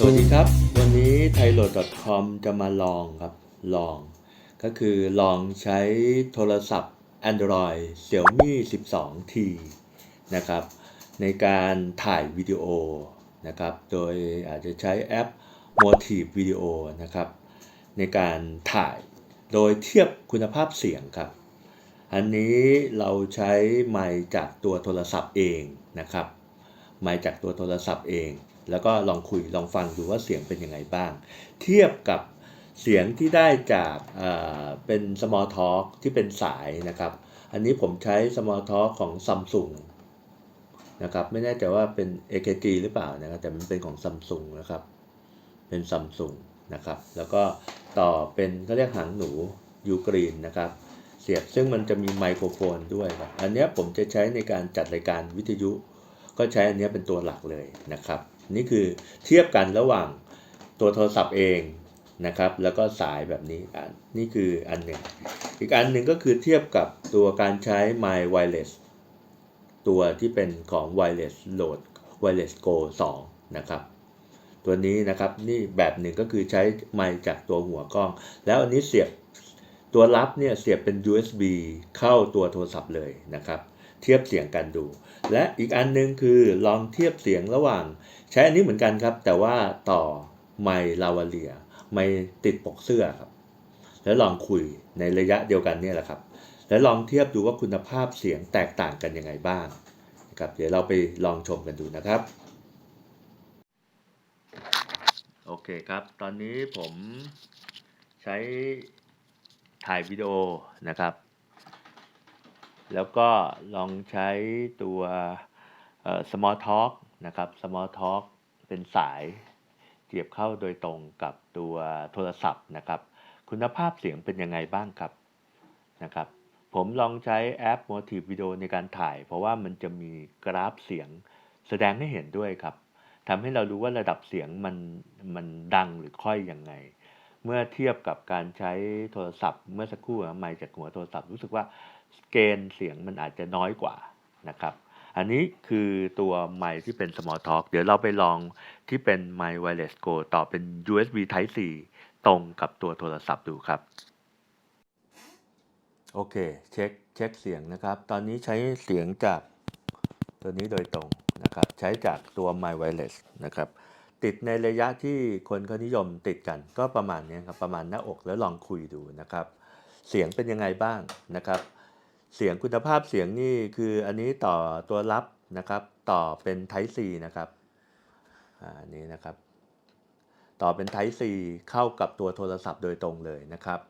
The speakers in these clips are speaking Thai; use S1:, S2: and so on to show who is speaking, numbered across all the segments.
S1: สวัสดีครับ วันนี้ t h a i l o a d c o m จะมาลองครับ ลอง ก็คือลองใช้โทรศัพท์ Android Xiaomi 12T นะครับ ในการถ่ายวิดีโอนะครับ โดยอาจจะใช้แอป Motive Video นะครับ ในการถ่ายโดยเทียบคุณภาพเสียงครับ อันนี้เราใช้ไมค์จากตัวโทรศัพท์เองนะครับ ไมค์จากตัวโทรศัพท์เอง แล้วก็ลองคุยลองฟังดูว่าเสียงเป็นยังไงบ้าง เทียบกับเสียงที่ได้จากเป็น small talk ที่เป็นสายนะครับ อันนี้ผมใช้ small talk ของ Samsung นะครับไม่แน่ใจว่าเป็น AKG หรือเปล่านะครับแต่มันเป็นของ Samsung นะครับ เป็น Samsung นะครับ แล้วก็ต่อเป็นเขาเรียกหางหนูยูกรีนนะครับเสียบซึ่งมันจะมีไมโครโฟนด้วยครับ อันนี้ผมจะใช้ในการจัดรายการวิทยุ ก็ใช้อันนี้เป็นตัวหลักเลยนะครับ นี่คือเทียบกันระหว่างตัวโทรศัพท์เองนะครับ แล้วก็สายแบบนี้อะนี่คืออันหนึ่ง อีกอันหนึ่งก็คือเทียบกับตัวการใช้ My Wireless ตัวที่เป็นของ Wireless Load Wireless Go 2 นะครับ ตัวนี้นะครับนี่แบบหนึ่งก็คือใช้ไมค์จากตัวหัวกล้อง แล้วอันนี้เสียบตัวรับเนี่ยเสียบเป็น USB เข้าตัวโทรศัพท์เลยนะครับ เทียบเสียงกันดู และอีกอันหนึงคือลองเทียบเสียงระหว่าง ใช้อันนี้เหมือนกันครับ แต่ว่าต่อไมค์ลาวาเลีย ไมค์ติดปกเสื้อครับ แล้วลองคุยในระยะเดียวกันเนี่ยแหละครับ แล้วลองเทียบดูว่าคุณภาพเสียงแตกต่างกันยังไงบ้างนะครับเดี๋ยวเราไปลองชมกันดูนะครับโอเคครับ ตอนนี้ผมใช้ถ่ายวิดีโอนะครับ แล้วก็ลองใช้ตัว small talk นะครับ small talk เป็นสายเสียบเข้าโดยตรงกับตัวโทรศัพท์นะครับ คุณภาพเสียงเป็นยังไงบ้างครับนะครับ ผมลองใช้แอป Motive Video ในการถ่าย เพราะว่ามันจะมีกราฟเสียงแสดงให้เห็นด้วยครับทำให้เรารู้ว่าระดับเสียงมันมันดังหรือค่อยยังไง เมื่อเทียบกับการใช้โทรศัพท์ เมื่อสักครู่อะไมค์จากหัวโทรศัพท์รู้สึกว่าเกณฑ์เสียงมันอาจจะน้อยกว่านะครับ อันนี้คือตัวไมค์ที่เป็น small talk เดี๋ยวเราไปลองที่เป็นไมค์ wireless go ต่อเป็น USB Type C ตรงกับตัวโทรศัพท์ดูครับ โอเค เช็คเช็คเสียงนะครับ ตอนนี้ใช้เสียงจากตัวนี้โดยตรงนะครับ ใช้จากตัว My Wireless นะครับ ติดในระยะที่คนเขานิยมติดกันก็ประมาณนี้ครับประมาณหน้าอกแล้วลองคุยดูนะครับ เสียงเป็นยังไงบ้างนะครับ เสียงคุณภาพเสียงนี่คืออันนี้ต่อตัวรับนะครับ ต่อเป็น Type C นะครับอันนี้นะครับ ต่อเป็น Type C เข้ากับตัวโทรศัพท์โดยตรงเลยนะครับ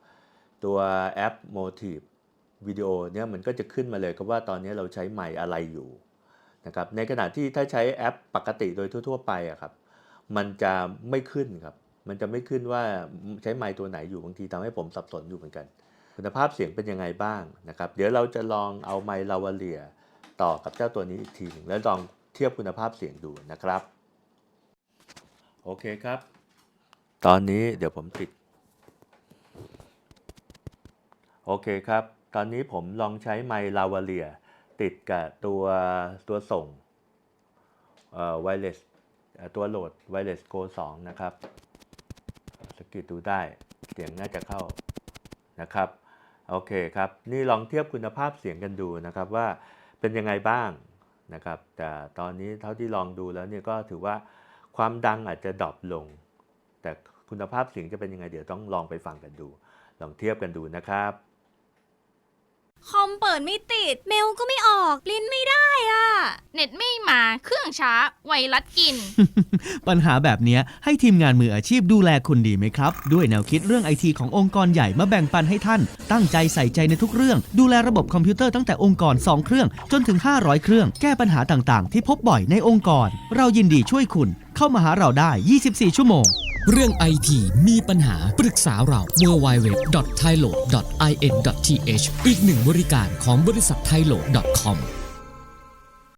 S1: ตัวแอป Motive Video เนี่ยมันก็จะขึ้นมาเลยครับว่าตอนนี้เราใช้ไมค์อะไรอยู่นะครับในขณะที่ถ้าใช้แอปปกติโดยทั่ว ๆ ไปอะครับ มันจะไม่ขึ้นครับ มันจะไม่ขึ้นว่าใช้ไมค์ตัวไหนอยู่บางทีทำให้ผมสับสนอยู่เหมือนกัน คุณภาพเสียงเป็นยังไงบ้างนะครับ เดี๋ยวเราจะลองเอาไมค์ลาวาเลียต่อกับเจ้าตัวนี้อีกทีหนึ่งแล้วลองเทียบคุณภาพเสียงดูนะครับ โอเคครับ ตอนนี้เดี๋ยวผมติด โอเคครับ ตอนนี้ผมลองใช้ไมค์ลาวาเลียติดกับตัวตัวส่งเอ่อไวเลส ตัวโหลดไวเลสโก2นะครับสกิดดูได้เสียงน่าจะเข้านะครับโอเคครับ นี่ลองเทียบคุณภาพเสียงกันดูนะครับว่าเป็นยังไงบ้างนะครับแต่ตอนนี้เท่าที่ลองดูแล้วเนี่ยก็ถือว่าความดังอาจจะดรอปลง แต่คุณภาพเสียงจะเป็นยังไงเดี๋ยวต้องลองไปฟังกันดู ลองเทียบกันดูนะครับ
S2: คอมเปิดไม่ติด เมลก็ไม่ออกปริ้นไม่ได้อะ
S3: เน็ตไม่มา เครื่องช้า ไวรัสกิน
S4: ปัญหาแบบเนี้ยให้ทีมงานมืออาชีพดูแลคุณดีไหมครับ ด้วยแนวคิดเรื่องไอทีขององค์กรใหญ่มาแบ่งปันให้ท่าน ตั้งใจใส่ใจในทุกเรื่อง ดูแลระบบคอมพิวเตอร์ตั้งแต่องค์กร 2 เครื่อง จนถึง 500 เครื่อง แก้ปัญหาต่างๆ ที่พบบ่อยในองค์กร เรายินดีช่วยคุณ เข้ามาหาเราได้ 24 ชั่วโมง
S5: เรื่องไอทีมีปัญหาปรึกษาเรา w w w t h a i l o i n t h อีกหนึ่งบริการของบริษัท t h a i l o c o m